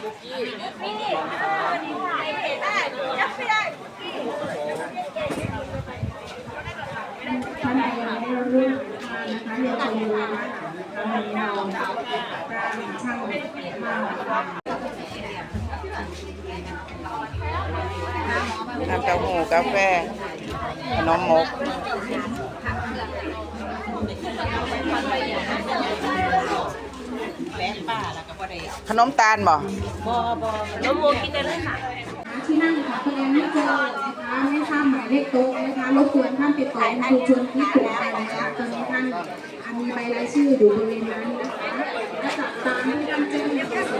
ท่านใดยังไม่ได้ร่วมทานนะคะเรียนเชิญเลยนะคะวันนี้เราร้านช่างมานะคะ น้ำเต้าหู้กาแฟ ขนมมก ขนมตาลบ่ที่นั่งค่ะคะแนนไม่เจอนะคะไม่ทราบหมายเลขโต๊ะนะคะรบกวนท่านติดต่อคุณครูชวนที่ตัวไปนะคะตอนนี้ท่านมีใบรายชื่ออยู่บริเวณนั้นนะคะและจับตามที่ท่านแจ้งในกระสอ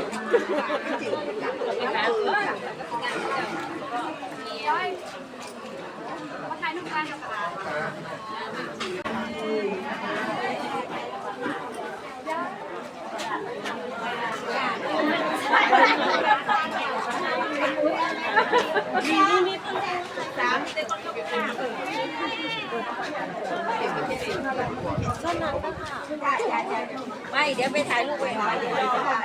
บ ไม่เดี๋ยวไปถ่ายรูปไว้ก่อนเดี๋ยวรอ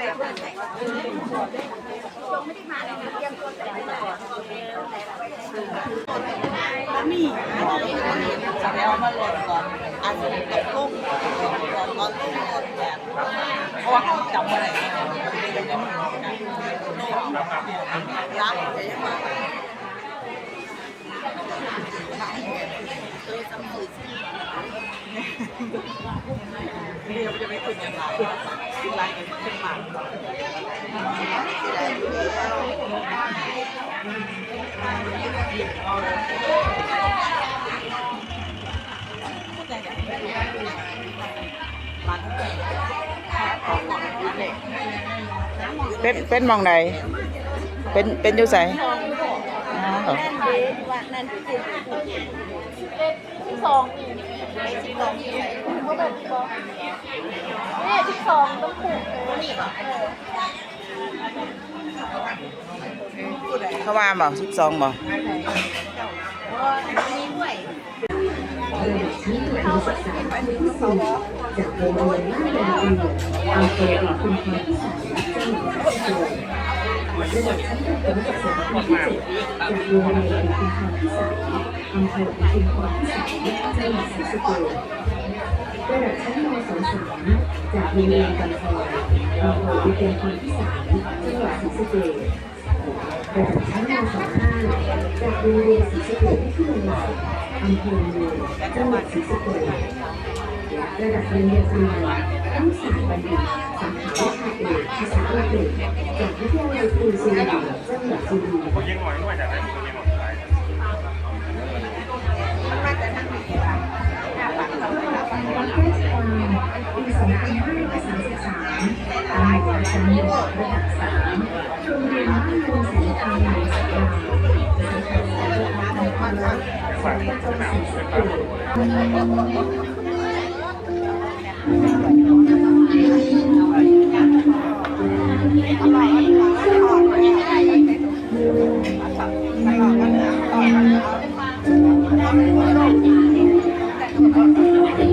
แล้วมาหล่นก่อนอาจจะตกลุ่มก่อนตอนลุ่มหล่นแบบเพราะว่าเขาจำอะไร ไม่ได้รักจะยังไงเรียกจะไม่ขึ้นยังไงขึ้นไรกันขึ้นมาเป็นเป็นมองไหน เป็นเป็นอยู่ใส่อ๋อ ว่านั่นคือที่สองที่สองเขาแบบที่บอกนี่ที่สองต้องผูกนี่ เขาว่าบอกสิบสองบอก จากโรงเรียนบ้านดอนเอืออำเภออุทุมพรพิสัยจังหวัดเพช ระดับชั้นมศึกษาปีที่เจ็ดจากโรงเรียนอุทุมพรพิสัยอำเภออุทุมพรพิสัยจังหวัดศรีสะเกษระดับชั้นม .2 จารงเรียนกำแพงอำเภออุทุมจังหวัดศรีสะเกษระดับชั้นม .25 จากโรงเรียนศรีสะเกษวิทยาลัยอำเภอเมืองจังหวัดศรีสะเกษระดับปริญญาตรีทั้งสายบัณฑิตสาขาวิชาเอกภาษาอังกฤษจากวิท ยาลัยกรุงศรีจังหวัดสุรินทร์คนยังหน่อยด้วยจากไหนคนยังหน่อยวันราชกาปี2533ตามหลักชั้นระดับ3โรงเรียนบ้านโพแสนคำในสัปดาห์สักัดายปรานักสายประจำศรีสะเกษ ハハハハ!